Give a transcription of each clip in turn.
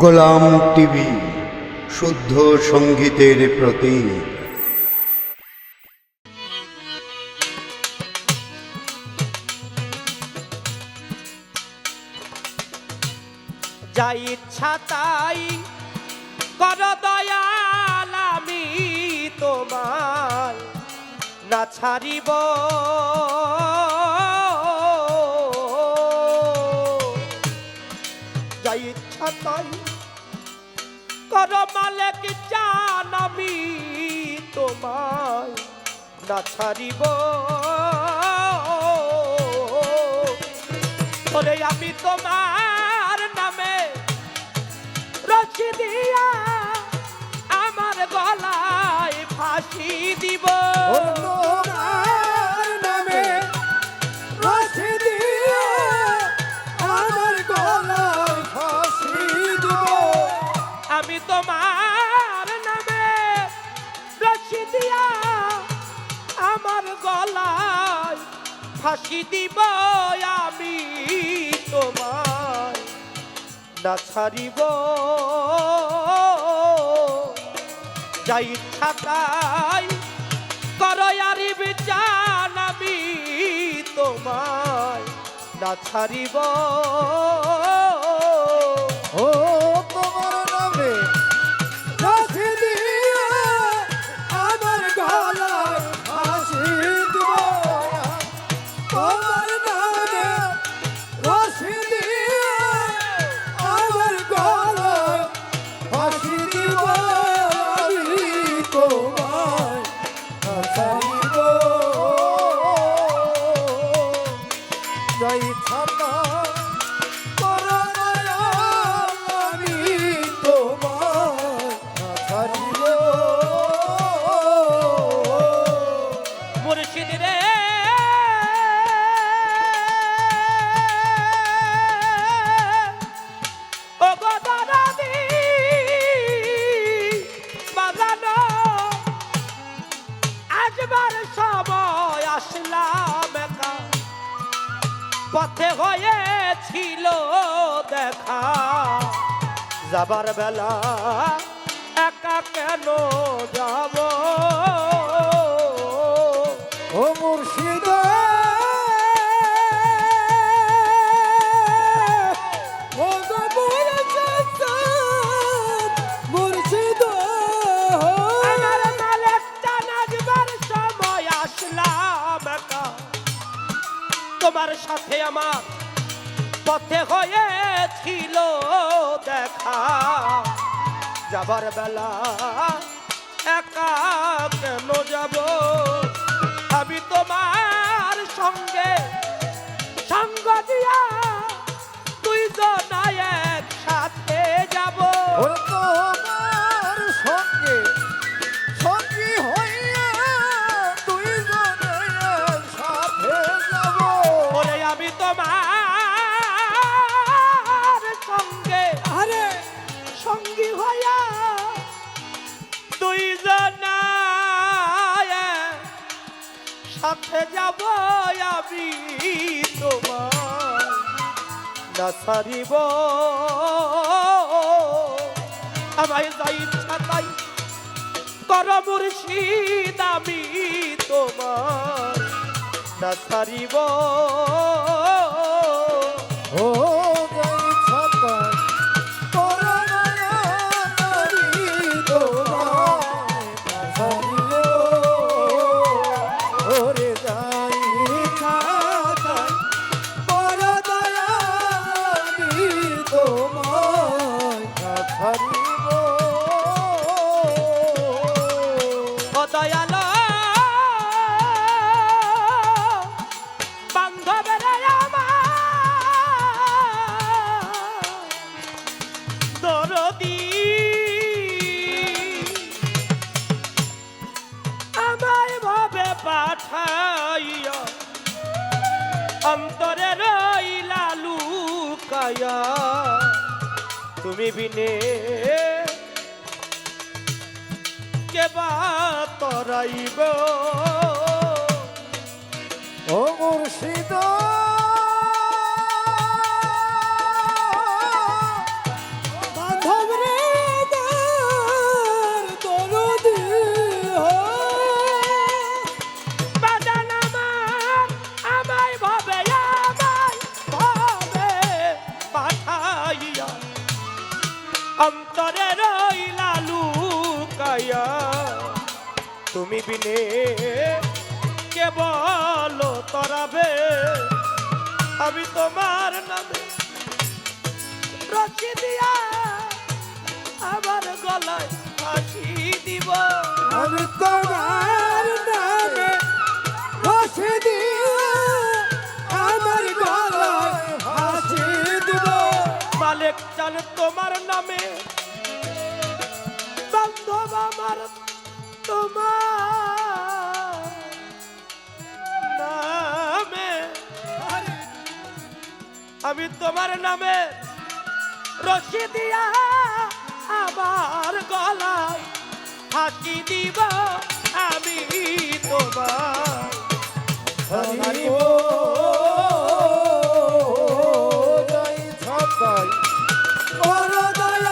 গোলাম TV শুদ্ধ সঙ্গীতের প্রতি। যা ইচ্ছা তাই কর দয়াল আমি তোমার না ছাড়িব। মালিক জান আমি তোমার না ছাড়িব। ওরে আমি তোমার নামে রচি দিয়া আমার গলায় ফাঁসি দিব। তোমার ফাঁসি দিব আমি তোমার না ছাড়িব। যা ইচ্ছা তাই করয়ারি বিচান আমি তোমায়। না ছাড়িব। ও তোমার নামে হয়েছিল দেখা। যাবার বেলা একা কেন যাব? ও মুর্শিদ। তোমার সাথে আমার পথে হয়েছিল দেখা। যাবার বেলা একা কেন যাব? আমি তোমার সঙ্গে সঙ্গ দিয়া তুই যাব। ও তোমার সঙ্গে সঙ্গী হইয়া তুই সাথে যাব। আমি তোমার যাব আমি তোমার না সারিব আমায় যাই ইচ্ছা তাই কর মুর্শিদ আমি তোমার না সারিব ও অন্তরে রইলা লুকায়া তুমি বিনে কেবা তরাইব। ও মুর্শিদ! আমি তোমার নামে। রচি দিয়া আমার গলায় ফাঁসি দিব। আমি তোমার নামে ফাঁসি দিয়া আমার গলায় ফাঁসি দিব। মালিক চাল তোমার আমি তোমার নামে রশি দিয়া আমার গলায় ফাঁকি দিব আমি তোমার হারিব। যাই বড় দয়াল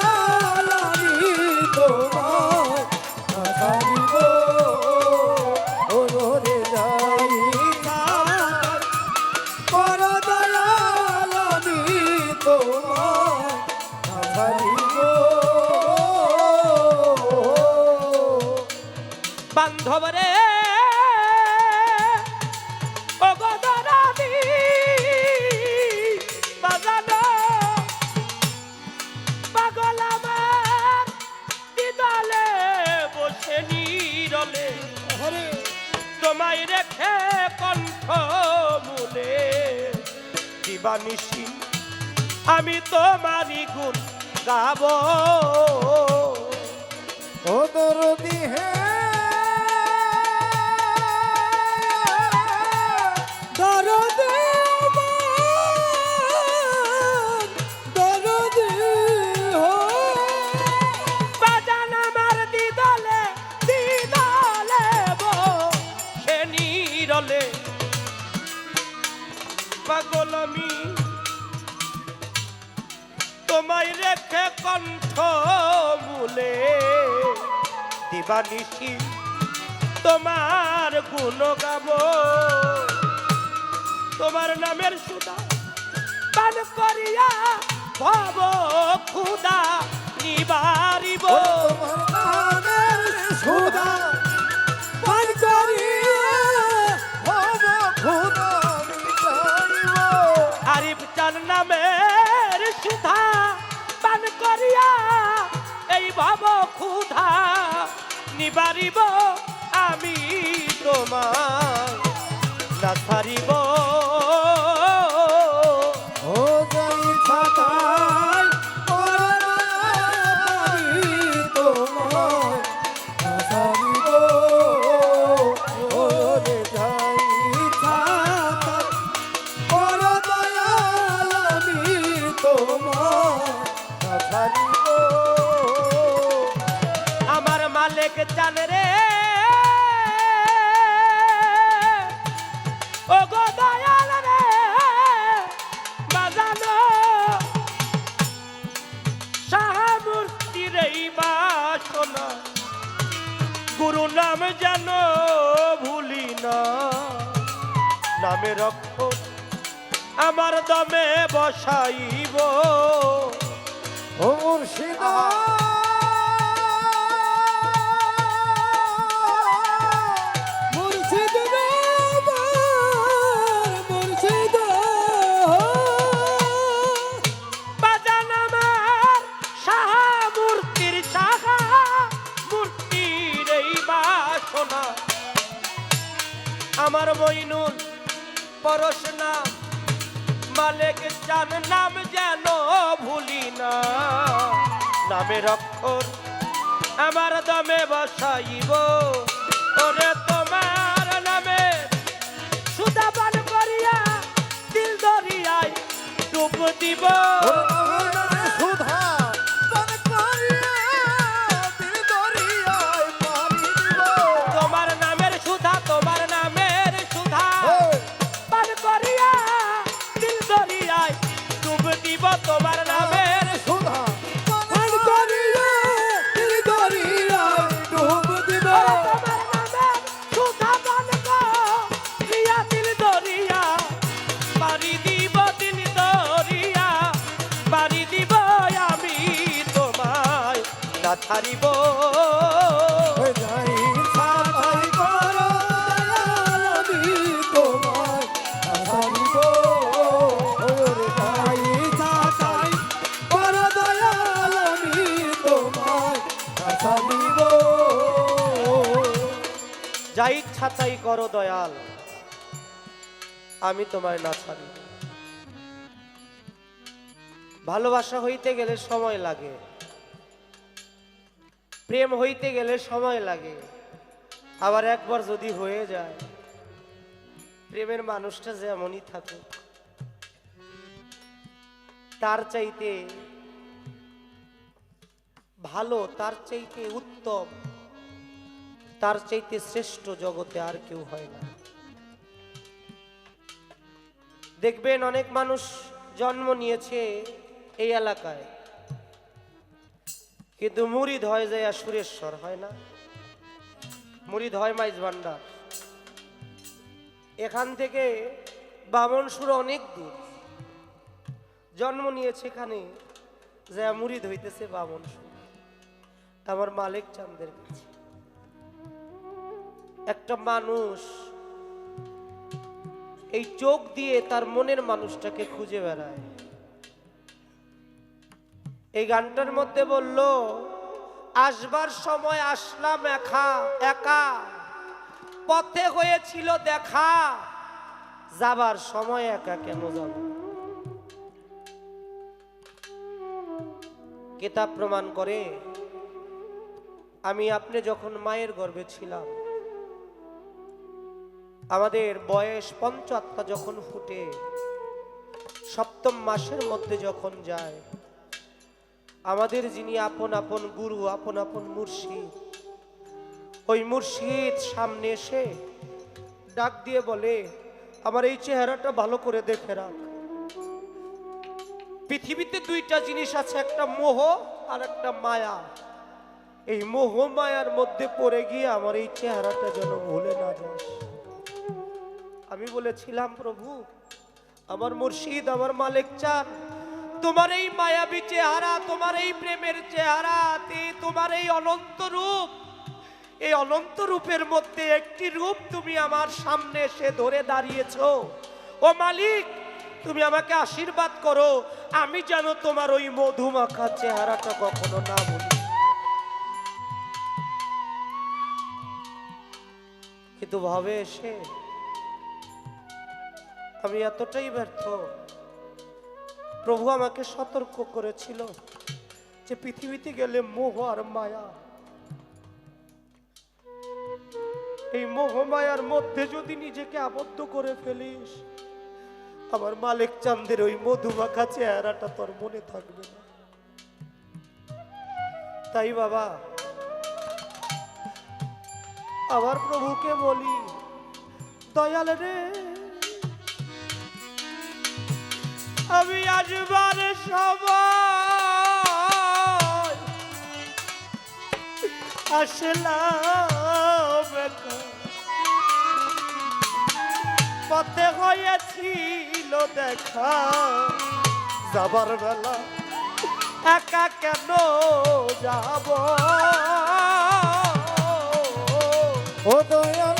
নিরলে তোমায় রেখে কণ্ঠ মূলে দিবানিসি আমি তোমারই গুণ গাবো। ও দরদি হে দরদি নিরলে পাগল আমি তোমায় রেখে কণ্ঠ মূলে দিবানিসি তোমার গুণ গাব তোমার নামের সুদা পান করিয়া ভব খুদা নিবারিব। তোমার সুধা আরিফ চান নামের সুধা পান করিয়া এই ভব ক্ষুধা নিবারিব আমি তোমার না ছাড়িব হাসারিব আমার মালিক চান রে। ও গো দয়াল রে, বাজানো। সাহামূর্তির এই বাসনা। গুরু নাম যেন ভুলি নামে রক্ষ আমার দমে বসাইব। ও মুর্শিদা দিব। ছাড়িব যাই ইচ্ছা তাই করো দয়াল আমি তোমায় না ছাড়ি ভালোবাসা হইতে গেলে সময় লাগে। প্রেম হইতে গেলে সময় লাগে। আবার একবার যদি হয়ে যায়, প্রেমের মানুষটা যেমনই থাকুক, তার চাইতে ভালো, তার চাইতে উত্তম, তার চাইতে শ্রেষ্ঠ জগতে আর কেউ হয় না। দেখবেন অনেক মানুষ জন্ম নিয়েছে এই এলাকায়। কিন্তু মুরিদ হয় যায় সুরেশ্বর হয় না। মুরিদ হয় মাইজ ভান্ডার। এখান থেকে বামন সুর অনেক দূর। জন্ম নিয়েছে এখানে যা মুরিদ হইতেছে বামন সুর। আমার মালিক চান্দের কাছে। একটা মানুষ এই চোখ দিয়ে তার মনের মানুষটাকে খুঁজে বেড়ায়। এই গানটার মধ্যে বলল, আসবার সময় আসলাম একা একা। পথে হয়েছিল দেখা। যাবার সময় একা কেন যাব? কিতাব প্রমাণ করে, আমি আপনি যখন মায়ের গর্ভে ছিলাম, আমাদের বয়স পঞ্চাত্মা যখন ফুটে, সপ্তম মাসের মধ্যে যখন যায় আমাদের যিনি আপন আপন গুরু, আপন আপন মুর্শিদ, ওই মুর্শিদ সামনে এসে ডাক দিয়ে বলে, আমার এই চেহারাটা ভালো করে দেখে রাখ। পৃথিবীতে দুইটা জিনিস আছে, একটা মোহ আর একটা মায়া। এই মোহ মায়ার মধ্যে পড়ে গিয়ে আমার এই চেহারাটা যেন ভুলে না যাস আমি বলেছিলাম, প্রভু, আমার মুর্শিদ, আমার মালিক চান তোমার এই মায়াবী চেহারা, তোমার এই প্রেমের চেহারাতে তোমার এই অনন্ত রূপ। এই অনন্ত রূপের মধ্যে একটি রূপ তুমি আমার সামনে এসে ধরে দাঁড়িয়েছো। ও মালিক, তুমি আমাকে আশীর্বাদ করো। আমি যেন তোমার ওই মধুমাখা চেহারাটা কখনো না বলি। কিন্তু ভাবে এসে আমি এতটাই ব্যর্থ। প্রভু আমাকে সতর্ক করেছিল যে পৃথিবীতে গেলে মোহ আর মায়া, এই মোহ মায়ার মধ্যে যদি নিজেকে আবদ্ধ করে ফেলিস, আমার মালিক চান্দের ওই মধুমাখা চেহারাটা তোর মনে থাকবে না। তাই বাবা, আবার প্রভুকে বলি, দয়াল রে আমি আসবার সময় আসলাম। পথে হয়েছিল দেখা যাবার বেলা একা কেন যাব ও দয়াল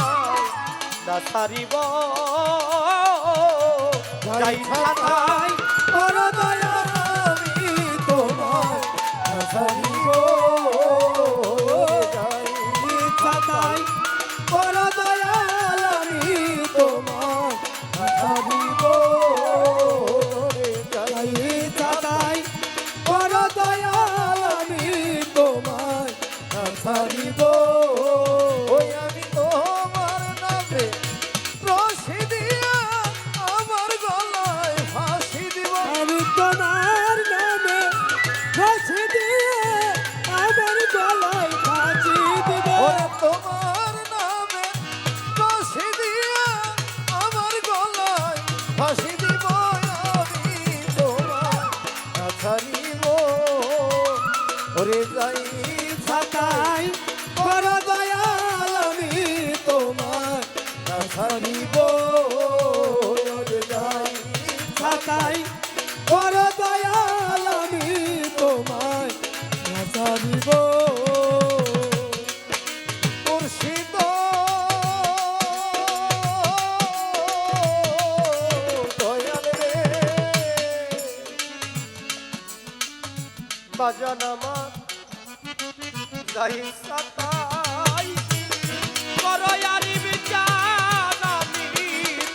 না ছাড়িব। যাই ছাতাই তোমার ছাড়িব। জানিব মুর্শিদ। দয়াল রে। বাজান আমার যাই সাতাই করয়ারি বিচার আমি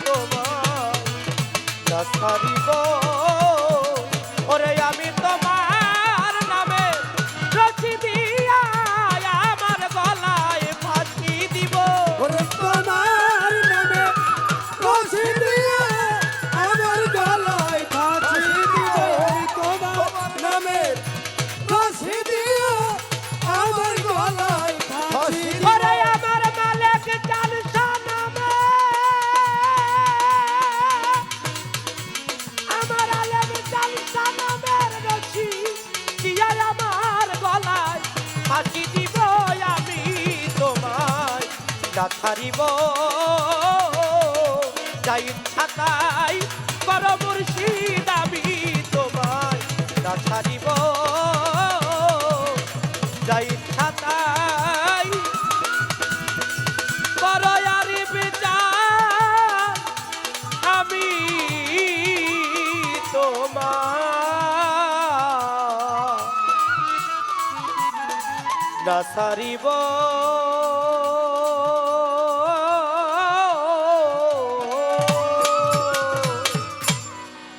তোমার না ছাড়িব যাই ইচ্ছা তাই কর মুর্শিদ তোমায় না ছাড়িব যাই ইচ্ছা তাই করয়ারি বিচার আমি না সারিব